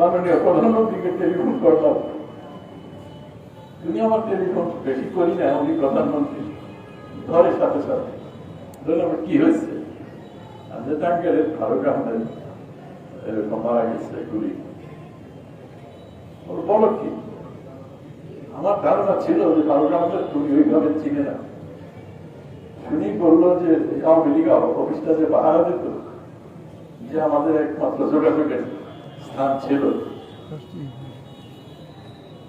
মাননীয় প্রধানমন্ত্রীকে টেলিফোন করলাম। তিনি আমার টেলিফোন বেশি করি না, উনি প্রধানমন্ত্রী। ধরে সাথে সাথে। ধরুন আমার কি হয়েছে? আমি যে ফারুক আহমেদ এরকম মারা গেছে গুলি বলো কি? আমার ধারণা ছিল যে ফারুক আহমেদ তুমি ওইভাবে চিনে না। শুনি বলল যে, আওয়ামী লীগ অফিসটা যে পাহারা দিত। যে আমাদের একমাত্র যোগাযোগের স্থান ছিল।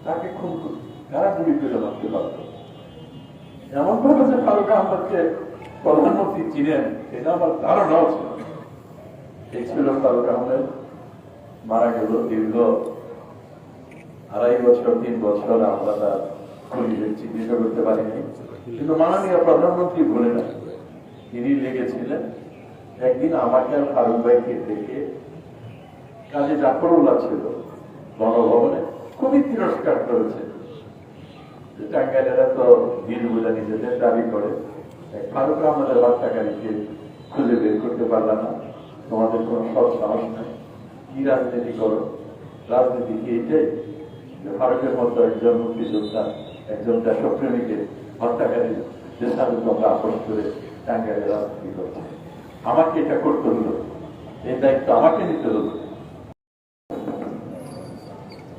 তাকে খুন করে গুলি করে মারতে পারত এমন ভাবে যে ফারুক আহমদকে প্রধানমন্ত্রী চিনেন এটা আমার ধারণাও ছিল এই ছিল ফারুক আহমেদ মারা গেল দীর্ঘ আড়াই বছর, তিন বছর আমরা তার খুলিদের চিকিৎসা করতে পারিনি। কিন্তু মাননীয় প্রধানমন্ত্রী ভুলে না তিনি লেগেছিলেন, একদিন আমাকে আর ফারুক ভাইকে দেখে কাজে জাফরুল্লাহ ছিল, গণভবনে খুবই তিরস্কার করেছে। যে টাঙ্গাইলেরা তো দিন বুঝা নিজেদের দাবি করে ফারুক আহমদের হত্যাকারীকে খুঁজে বের করতে পারলাম না। তোমাদের কোনো সৎ সাহস নাই। কি রাজনীতি করো? রাজনীতি কি এইটাই যে ফারুকের মতো একজন মুক্তিযোদ্ধা, একজন দেশপ্রেমীকে হত্যাকারী দেশাকে তোমরা আপোষ করে টাঙ্গাইলে রাজনীতি করছে আমাকে এটা করতে হলো। এই দায়িত্ব আমাকে নিতে হলো।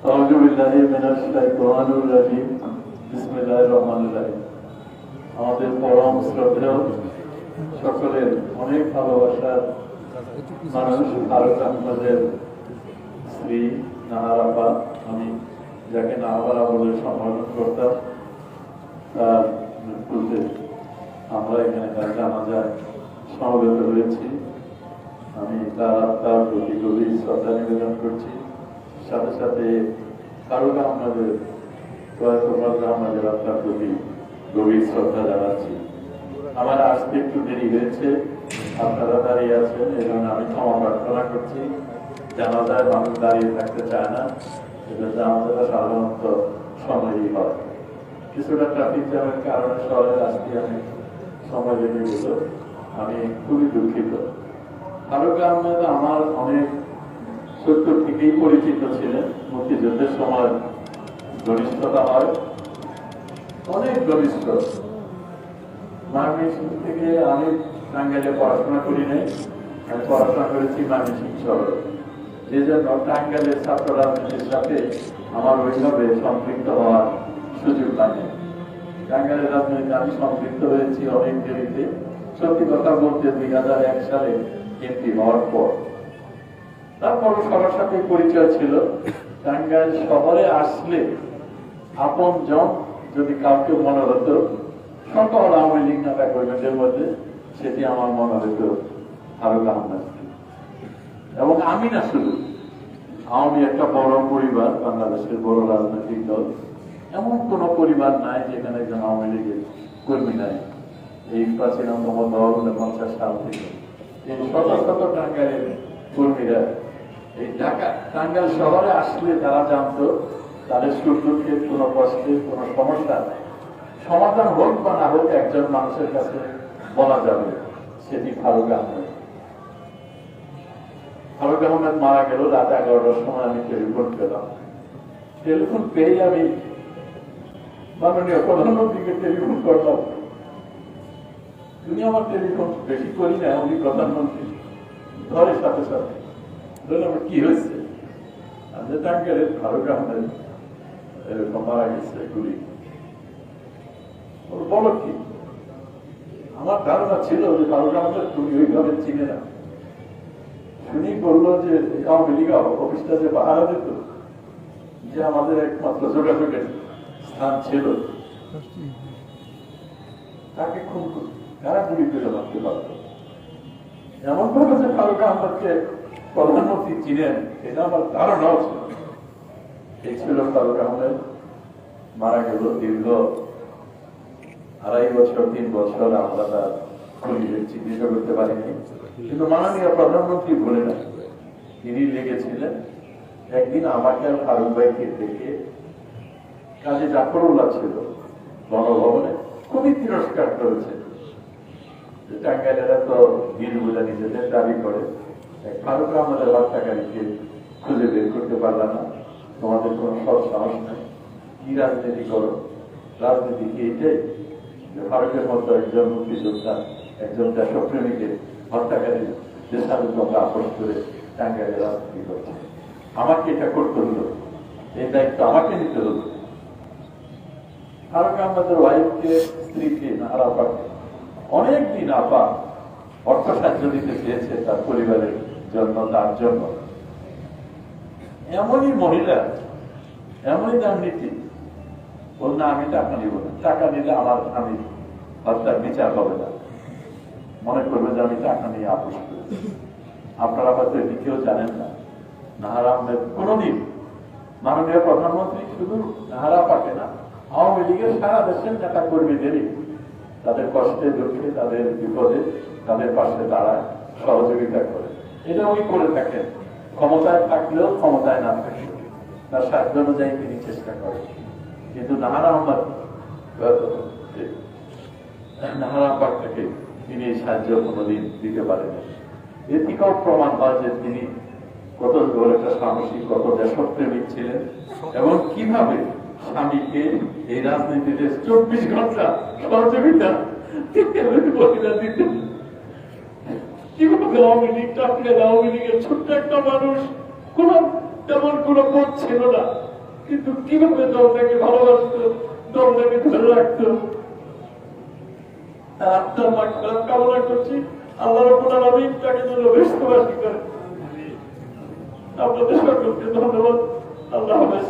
أعوذ بالله من الشيطان الرجيم بسم الله الرحمن الرحيم আমাদের পরম শ্রদ্ধেয় সকলের অনেক ভালোবাসার মানুষ ফারুক আহমদের স্ত্রী নাহারাপা আমি যাকে নাহারা বলে সম্বোধন করতাম তার মৃত্যুতে আমরা এখানে তার জানাজায় সমবেত হয়েছি আমি তার আত্মার প্রতি গভীর শ্রদ্ধা নিবেদন করছি সাথে সাথে ফারুক আহমদের প্রয়াত ফারুক আহমদের আত্মার প্রতি গভীর শ্রদ্ধা জানাচ্ছি। আমার আসতে একটু দেরি হয়েছে, আপনারা দাঁড়িয়ে আছেন জন্য আমি ক্ষমা প্রার্থনা করছি। জানাজায় মানুষ দাঁড়িয়ে থাকতে চায় না এটা জানাজাটা সাধারণত সময়ই হয়। কিছুটা ট্রাফিক জ্যামের কারণে শহরে আসতে আমি সময় লেগে গেল। আমি খুবই দুঃখিত। ফারুক আহমেদ আমার অনেক সত্য থেকেই পরিচিত ছিলেন, মুক্তিযুদ্ধের সময় ঘনিষ্ঠতা হয়। অনেক ঘনিষ্ঠ। ময়মনসিংহ থেকে আমি টাঙ্গাইলে পড়াশোনা করি নাই, আমি পড়াশোনা করেছি ময়মনসিংহ শহরে। যে জন্য টাঙ্গাইলের ছাত্র রাজনীতির সাথে আমার ওইভাবে সম্পৃক্ত হওয়ার সুযোগ লাগে টাঙ্গাইলের রাজনীতিতে আমি সম্পৃক্ত হয়েছি অনেক দেরিতে। সত্যি কথা বলতে দুই হাজার এক সালে এমপি হওয়ার পর। তারপর সবার সাথে পরিচয় ছিল। টাঙ্গাইল শহরে আসলে আপন জন যদি কাউকে মনে হতো, সকল আওয়ামী লীগ নেতা কর্মীদের মধ্যে সেটি আমার মনে হতো, ফারুক আহমেদ। এবং আমি না শুধু আওয়ামী একটা বড় পরিবার, বাংলাদেশের বড় রাজনৈতিক দল। এমন কোন পরিবার নাই যেখানে একজন আওয়ামী লীগের কর্মী নাই। এই প্রাচীনতম দল পঞ্চাশ সাল থেকে। শত শত টাঙ্গাইলের কর্মীরা এই ঢাকা টাঙ্গাইল শহরে আসলে তারা জানতো, তাদের দুঃখের কোনো কষ্টের কোনো সমস্যা সমাধান হোক বা না হোক, একজন মানুষের কাছে বলা যাবে সেটি ফারুক আহমেদ ফারুক আহমেদ মারা গেল, রাত এগারোটার সময় আমি টেলিফোন পেলাম। টেলিফোন পেয়ে আমি মাননীয় প্রধানমন্ত্রীকে টেলিফোন করলাম। তিনি আমার টেলিফোন বেশি করি না, উনি প্রধানমন্ত্রী। ধরে সাথে সাথে। আমার কি হয়েছে? আমি যে টাঙ্গের ফারুক আহমেদ এরকম মারা গেছে গুলি কি? আমার ধারণা ছিল যে ফারুক আহমেদ তুমি ওইভাবে চিনে না। শুনি যে আওয়ামী লীগ অফিসটা যে দিত, যে আমাদের একমাত্র যোগাযোগের স্থান ছিল। তাকে খুন করে কারা গুলি করে মারতে পারত। এমন ভাবে যে ফারুক আহমদকে প্রধানমন্ত্রী চিনেন এটা আমার ধারণাও ছিল। না। এই ছিল ফারুক আহমেদ মারা গেল দীর্ঘ আড়াই বছর, তিন বছর আমরা তার চিকিৎসা করতে পারিনি। কিন্তু মাননীয় প্রধানমন্ত্রী ভুলে না তিনি লেগেছিলেন একদিন আমাকে আর ফারুক ভাইকে দেখে কাজে জাফরুল্লাহ ছিল। গণভবনে খুবই তিরস্কার করেছে। টাঙ্গাইলেরা তো বুঝা নিজেদের দাবি করে। এক ফারুক আহমদের হত্যাকারীকে খুঁজে বের করতে পারলাম না। তোমাদের কোনো সৎ সাহস নাই। কি রাজনীতি করো? রাজনীতি কি যে ভারতের মতো একজন মুক্তিযোদ্ধা, একজন দেশপ্রেমীকে হত্যাকারী দেশাকে তোমরা আপোষ করে টাঙ্গাইলে রাজনীতি করছে আমাকে এটা করতে হলো। এই দায়িত্ব আমাকে নিতে হলো। ফারুক আহমদের ওয়াইফকে, স্ত্রীকে নাহারা পাকে অনেক দিন আপা অর্থ সাহায্য দিতে চেয়েছে তার পরিবারের। জন্য, তার জন্য। এমনই মহিলা, এমনই তার নীতি। বল না, আমি টাকা নিব না। টাকা নিলে আমার, আমি হত্যার বিচার হবে না। মনে করবে যে আমি টাকা নিয়ে আপোষ করেছি আপনারা হয়তো এটি কেউ জানেন না, নাহার আহমেদ কোনদিন মাননীয় প্রধানমন্ত্রী শুধু নাহারা পাকে না, আওয়ামী লীগের সারা দেশের নেতা কর্মীদেরই তাদের কষ্টে দুঃখে, তাদের বিপদে তাদের পাশে দাঁড়ায় সহযোগিতা করে। এটা উনি করে থাকেন। ক্ষমতায় থাকলেও ক্ষমতায় না থাকলেও তার সাধ্য অনুযায়ী তিনি চেষ্টা করেন। কিন্তু নাহার আহমদ নাহার আহমদ থেকে তিনি এই সাহায্য কোনোদিন দিতে পারেন এ থেকেও প্রমাণ হয় যে তিনি কত বড় একটা সাহসী, কত দেশপ্রেমিক ছিলেন এবং কীভাবে স্বামীকে এই রাজনীতিতে চব্বিশ ঘণ্টা সহযোগিতা দিতেন। কীভাবে আওয়ামী লীগ টাকলেন আওয়ামী লীগের ছোট্ট একটা মানুষ, কোন তেমন কোন বোধ ছিল না। কিন্তু কীভাবে দলটাকে ভালোবাসত, দলটাকে ধরে রাখতো? তার আত্মার মাঠ কামনা করছি। আল্লাহ রব্বুল আলামিন তাকে যেন বেশবাসী করে। আপনাদের সকলকে ধন্যবাদ। আল্লাহ হাফেজ।